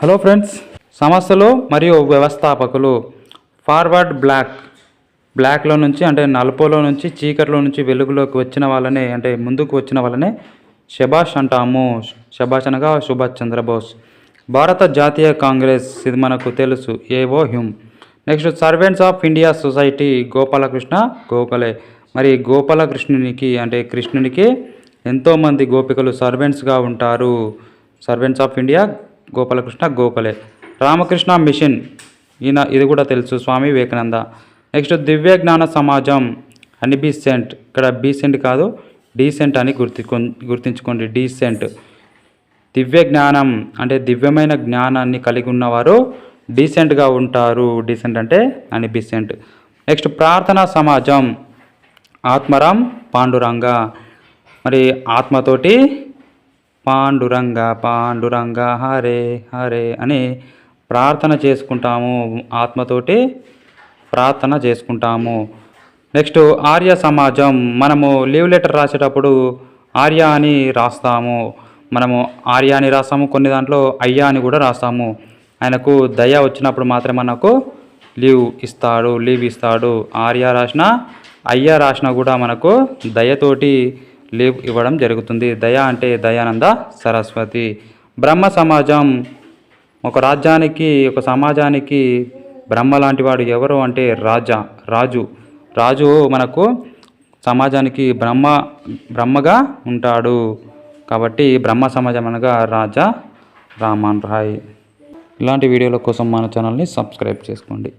Hello friends సంస్థలు మరియు వ్యవస్థాపకులు ఫార్వర్డ్ బ్లాక్ బ్లాక్లో నుంచి అంటే నలుపులో నుంచి చీకట్లో నుంచి వెలుగులోకి వచ్చిన వాళ్ళనే అంటే ముందుకు వచ్చిన వాళ్ళనే శభాష్ అంటాము. శభాష్ అనగా సుభాష్ చంద్రబోస్. భారత జాతీయ కాంగ్రెస్ ఇది మనకు తెలుసు. A O Hume. Next servants of India society Gopalakrishna Gokhale. మరి గోపాలకృష్ణునికి అంటే కృష్ణునికి ఎంతోమంది గోపికలు సర్వెంట్స్గా ఉంటారు. Servants of India Gopalakrishna Gokhale. Ramakrishna mission. ఈయన ఇది కూడా తెలుసు స్వామి వివేకానంద. నెక్స్ట్ దివ్య జ్ఞాన సమాజం. అని బీసెంట్ ఇక్కడ బీసెంట్ కాదు డీసెంట్ అని గుర్తు గుర్తుంచుకోండి డీసెంట్ దివ్య జ్ఞానం అంటే దివ్యమైన జ్ఞానాన్ని కలిగి ఉన్నవారు డీసెంట్గా ఉంటారు. డీసెంట్ అంటే అని బీసెంట్ నెక్స్ట్ ప్రార్థనా సమాజం. ఆత్మరాం పాండురంగ. మరి ఆత్మతోటి పాండురంగ పాండురంగ హరే హరే అని ప్రార్థన చేసుకుంటాము. ఆత్మతోటి ప్రార్థన చేసుకుంటాము. నెక్స్ట్ ఆర్య సమాజం మనము లీవ్ లెటర్ రాసేటప్పుడు ఆర్య అని రాస్తాము. మనము ఆర్య అని రాస్తాము కొన్ని దాంట్లో అయ్యా అని కూడా రాస్తాము. ఆయనకు దయ వచ్చినప్పుడు మాత్రమే మనకు లీవ్ ఇస్తాడు లీవ్ ఇస్తాడు. ఆర్య రాసిన అయ్యా రాసిన కూడా మనకు దయతోటి లీవ్ ఇవ్వడం జరుగుతుంది. దయ అంటే దయానంద సరస్వతి. బ్రహ్మ సమాజం ఒక రాజ్యానికి ఒక సమాజానికి బ్రహ్మ లాంటి వాడు ఎవరు అంటే రాజా రాజు. రాజు మనకు సమాజానికి బ్రహ్మ బ్రహ్మగా ఉంటాడు. కాబట్టి బ్రహ్మ సమాజం అనగా రాజా రామన్ రాయ్ ఇలాంటి వీడియోల కోసం మన ఛానల్ని సబ్స్క్రైబ్ చేసుకోండి.